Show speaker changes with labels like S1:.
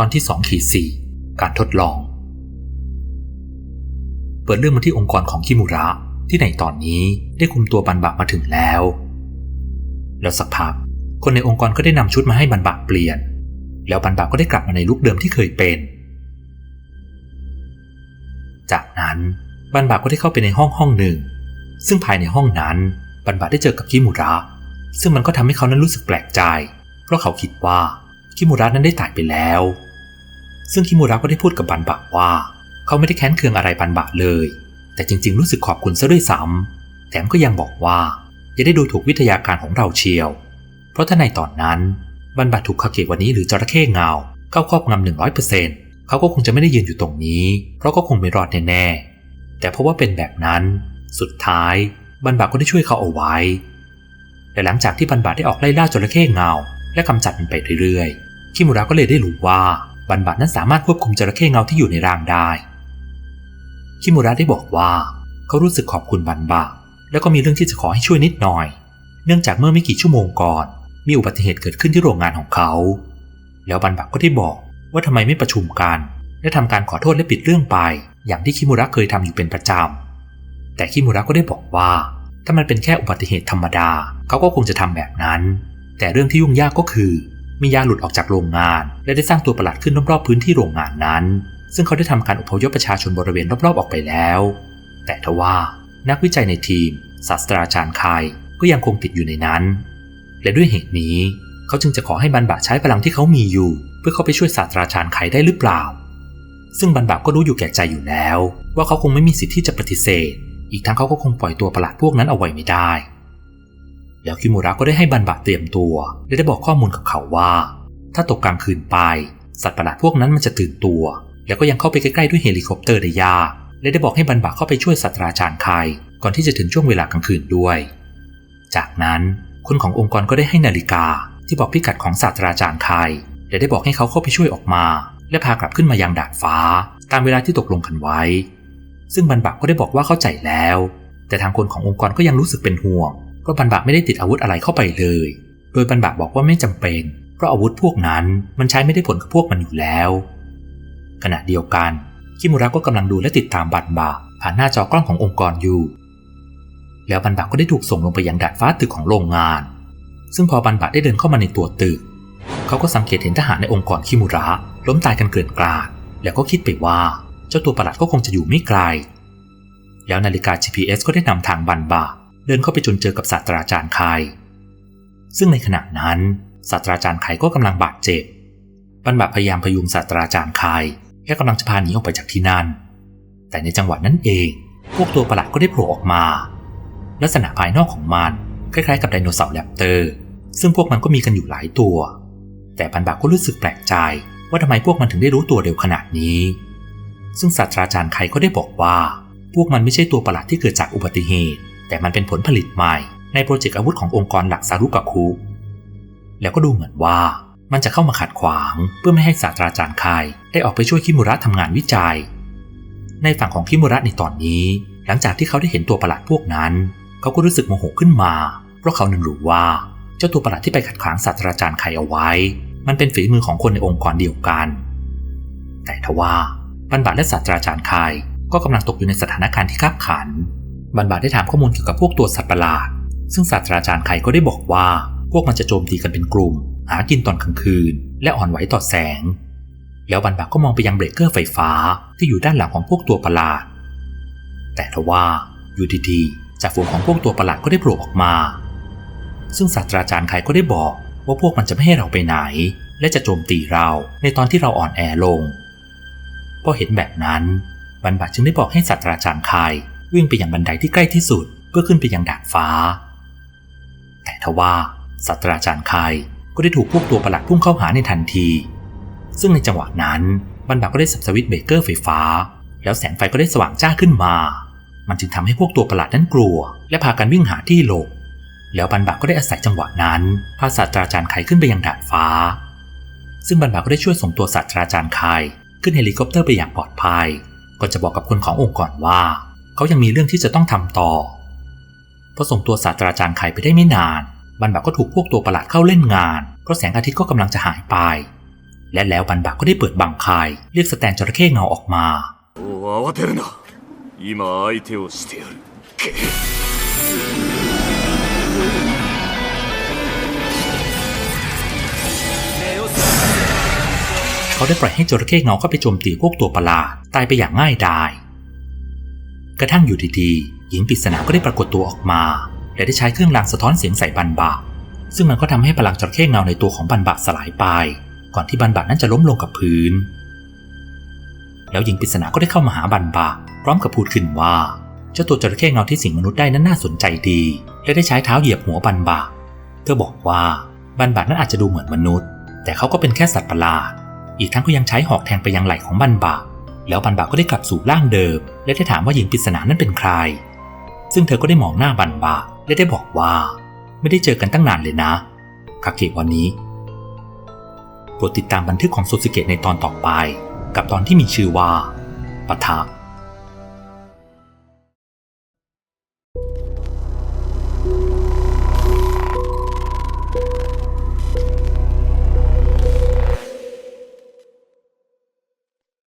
S1: ตอนที่2ขีดสี่การทดลอง เปิดเรื่องมาที่องค์กรของคิมุระที่ในตอนนี้ได้คุมตัวบันบะมาถึงแล้ว แล้วสักพักคนในองค์กรก็ได้นำชุดมาให้บันบะเปลี่ยน แล้วบันบะก็ได้กลับมาในลุคเดิมที่เคยเป็น จากนั้นบันบะก็ได้เข้าไปในห้องห้องหนึ่ง ซึ่งภายในห้องนั้นบันบะได้เจอกับคิมุระ ซึ่งมันก็ทำให้เขานั้นรู้สึกแปลกใจ เพราะเขาคิดว่าคิมุระนั้นได้ตายไปแล้ว ซึ่งคิมุระก็ได้พูดกับบันบะว่า เขาไม่ได้แค้นเคืองอะไรบันบะเลย แต่จริง ๆ รู้สึกขอบคุณซะด้วยซ้ำแถมก็ยังบอกว่าจะได้ดูถูกวิทยาการของเราเชียว เพราะถ้าในตอนนั้นบันบะถูกคาเกะวันนี้หรือจระเข้เงาเข้าครอบงำหนึ่งร้อยเปอร์เซ็นต์เขาก็คงจะไม่ได้ยืนอยู่ตรงนี้ เพราะก็คงไม่รอดแน่ๆแต่เพราะว่าเป็นแบบนั้น สุดท้ายบันบะก็ได้ช่วยเขาเอาไว้แต่หลังจากที่บันบะได้ออกไล่ล่าจระเข้เงา และกำจัดมันไปเรื่อยๆคิมุระก็เลยได้รู้ว่า บันบะนั้นสามารถควบคุมจระเข้เงาที่อยู่ในร่างได้คิมุระได้บอกว่า เขารู้สึกขอบคุณบันบะแล้วก็มีเรื่องที่จะขอให้ช่วยนิดหน่อย เนื่องจากเมื่อไม่กี่ชั่วโมงก่อน มีอุบัติเหตุเกิดขึ้นที่โรงงานของเขา แล้วบันบะก็ได้บอกว่าทำไมไม่ประชุมกัน และทำการขอโทษและปิดเรื่องไป อย่างที่คิมุระเคยทำอยู่เป็นประจำแต่คิมุระก็ได้บอกว่า ถ้ามันเป็นแค่อุบัติเหตุธรรมดา เขาก็คงจะทำแบบนั้น แต่เรื่องที่ยุ่งยากก็คือ มียาหลุดออกจากโรงงาน และได้สร้างตัวประหลาดขึ้นรอบๆพื้นที่โรงงานนั้น ซึ่งเขาได้ทำการอพยพประชาชนบริเวณรอบๆออกไปแล้ว แต่ทว่านักวิจัยในทีมศาสตราจารย์คายก็ยังคงติดอยู่ในนั้น และด้วยเหตุนี้ เขาจึงจะขอให้บันบะใช้พลังที่เขามีอยู่ เพื่อเข้าไปช่วยศาสตราจารย์คายได้หรือเปล่า ซึ่งบันบะก็รู้อยู่แก่ใจอยู่แล้ว ว่าเขาคงไม่มีสิทธิ์ที่จะปฏิเสธ อีกทั้งเขาก็คงปล่อยตัวประหลาดพวกนั้นเอาไว้ไม่ได้ แล้วคิมูระก็ได้ให้บันบะเตรียมตัว และได้บอกข้อมูลกับเขาว่า ถ้าตกกลางคืนไป สัตว์ประหลาดพวกนั้นมันจะตื่นตัว แล้วก็ยังเข้าไปใกล้ๆด้วยเฮลิคอปเตอร์ได้ยากและได้บอกให้บันบะเข้าไปช่วยศาสตราจารย์คายก่อนที่จะถึงช่วงเวลากลางคืนด้วย จากนั้นคนขององค์กรก็ได้ให้นาฬิกาที่บอกพิกัดของศาสตราจารย์คายและได้บอกให้เขาเข้าไปช่วยออกมา และพากลับขึ้นมายังดาดฟ้า ตามเวลาที่ตกลงกันไว้ ซึ่งบันบะก็ได้บอกว่าเข้าใจแล้ว แต่ทางคนขององค์กรก็ยังรู้สึกเป็นห่วง เพราะบันบะไม่ได้ติดอาวุธอะไรเข้าไปเลย โดยบันบะบอกว่าไม่จำเป็น เพราะอาวุธพวกนั้นมันใช้ไม่ได้ผลกับพวกมันอยู่แล้ว ขณะเดียวกันคิมุระก็กำลังดูและติดตามบันบะผ่านหน้าจอกล้องขององค์กรอยู่ แล้วบันบะก็ได้ถูกส่งลงไปยังดาดฟ้าตึกของโรงงาน ซึ่งพอบันบะได้เดินเข้ามาในตัวตึก เขาก็สังเกตเห็นทหารในองค์กรคิมุระล้มตายกันเกลื่อนกลาด แล้วก็คิดไปว่าเจ้าตัวประหลาดก็คงจะอยู่ไม่ไกล แล้วนาฬิกา GPS ก็ได้นำทางบันบะ เดินเข้าไปจนเจอกับศาสตราจารย์คาย ซึ่งในขณะนั้นศาสตราจารย์คายก็กำลังบาดเจ็บบันบะพยายามพยุงศาสตราจารย์คายแค่กำลังจะพาหนีออกไปจากที่นั่น แต่ในจังหวะนั้นเอง พวกตัวประหลาดก็ได้โผล่ออกมา ลักษณะภายนอกของมันคล้ายๆกับไดโนเสาร์แรปเตอร์ ซึ่งพวกมันก็มีกันอยู่หลายตัว แต่บันบะก็รู้สึกแปลกใจว่าทำไมพวกมันถึงได้รู้ตัวเร็วขนาดนี้ ซึ่งศาสตราจารย์ไคก็ได้บอกว่า พวกมันไม่ใช่ตัวประหลาดที่เกิดจากอุบัติเหตุ แต่มันเป็นผลผลิตใหม่ในโปรเจกต์อาวุธขององค์กรหลักซารุกะคุ แล้วก็ดูเหมือนว่ามันจะเข้ามาขัดขวางเพื่อไม่ให้ศาสตราจารย์ไคได้ออกไปช่วยคิมุระทำงานวิจัย ในฝั่งของคิมุระในตอนนี้ หลังจากที่เขาได้เห็นตัวประหลาดพวกนั้น เขาก็รู้สึกโมโหขึ้นมา เพราะเขานึกรู้ว่าเจ้าตัวประหลาดที่ไปขัดขวางศาสตราจารย์ไคเอาไว้ มันเป็นฝีมือของคนในองค์กรเดียวกัน แต่ทว่าบันบาและศาสตราจารย์ไคก็กำลังตกอยู่ในสถานการณ์ที่ขับขัน บันบาได้ถามข้อมูลเกี่ยวกับพวกตัวสัตว์ประหลาด ซึ่งศาสตราจารย์ไคก็ได้บอกว่า พวกมันจะโจมตีกันเป็นกลุ่ม หากินตอนกลางคืน และอ่อนไหวต่อแสง แล้วบันบาก็มองไปยังเบรกเกอร์ไฟฟ้าที่อยู่ด้านหลังของพวกตัวประหลาด แต่ทว่าอยู่ดีๆจากฝูงของพวกตัวประหลาดก็ได้โผล่ออกมา ซึ่งศาสตราจารย์ไคก็ได้บอกว่าพวกมันจะไม่ให้เราไปไหน และจะโจมตีเราในตอนที่เราอ่อนแอลงพอเห็นแบบนั้นบันบาจึงได้บอกให้ศาสตราจารย์ไค วิ่งไปยังบันไดที่ใกล้ที่สุดเพื่อขึ้นไปยังดาดฟ้า แต่ทว่าศาสตราจารย์ไคก็ได้ถูกพวกตัวประหลาดพุ่งเข้าหาในทันที ซึ่งในจังหวะนั้นบันบาก็ได้สับสวิตเบเกอร์ไฟฟ้า แล้วแสงไฟก็ได้สว่างจ้าขึ้นมา มันจึงทำให้พวกตัวประหลาดนั้นกลัว และพากันวิ่งหาที่หลบ แล้วบันบาก็ได้อาศัยจังหวะนั้นพาศาสตราจารย์ไคขึ้นไปยังดาดฟ้า ซึ่งบันบาก็ได้ช่วยส่งตัวศาสตราจารย์ไคขึ้นเฮลิคอปเตอร์ไปอย่างปลอดภัยก่อนจะบอกกับคนขององค์กรว่า เขายังมีเรื่องที่จะต้องทำต่อ พอส่งตัวศาสตราจารย์ไคไปได้ไม่นาน บันบาก็ถูกพวกตัวประหลาดเข้าเล่นงาน เพราะแสงอาทิตย์ก็กำลังจะหายไป และแล้วบันบะก็ได้เปิดบังคาย เรียกสแตนจระเข้เงาออกมา
S2: お慌てるな今相手をしてやるけ
S1: เขาได้ปล่อยให้จระเข้เงาเข้าไปโจมตีพวกตัวประหลาดตายไปอย่างง่ายดาย กระทั่งอยู่ดีๆ หญิงปริศนาก็ได้ปรากฏตัวออกมา และได้ใช้เครื่องรางสะท้อนเสียงใส่บันบะ ซึ่งมันก็ทำให้พลังจระเข้เงาในตัวของบันบะสลายไป ก่อนที่บันบะนั้นจะล้มลงกับพื้น แล้วหญิงปริศนาก็ได้เข้ามาหาบันบะ พร้อมกับพูดขึ้นว่าเจ้าตัวจระเข้เงาที่สิงมนุษย์ได้นั้นน่าสนใจดี และได้ใช้เท้าเหยียบหัวบันบะเธอบอกว่าบันบะนั้นอาจจะดูเหมือนมนุษย์ แต่เขาก็เป็นแค่สัตว์ประหลาด อีกทั้งก็ยังใช้หอกแทงไปยังไหล่ของบันบะ แล้วบันบะก็ได้กลับสู่ร่างเดิม และได้ถามว่าหญิงปริศนานั้นเป็นใคร ซึ่งเธอก็ได้มองหน้าบันบะและได้บอกว่า ไม่ได้เจอกันตั้งนานเลยนะคาเกะวันนี้โปรดติดตามบันทึกของโซซิเกะในตอนต่อไป กับตอนที่มีชื่อว่าปะทะ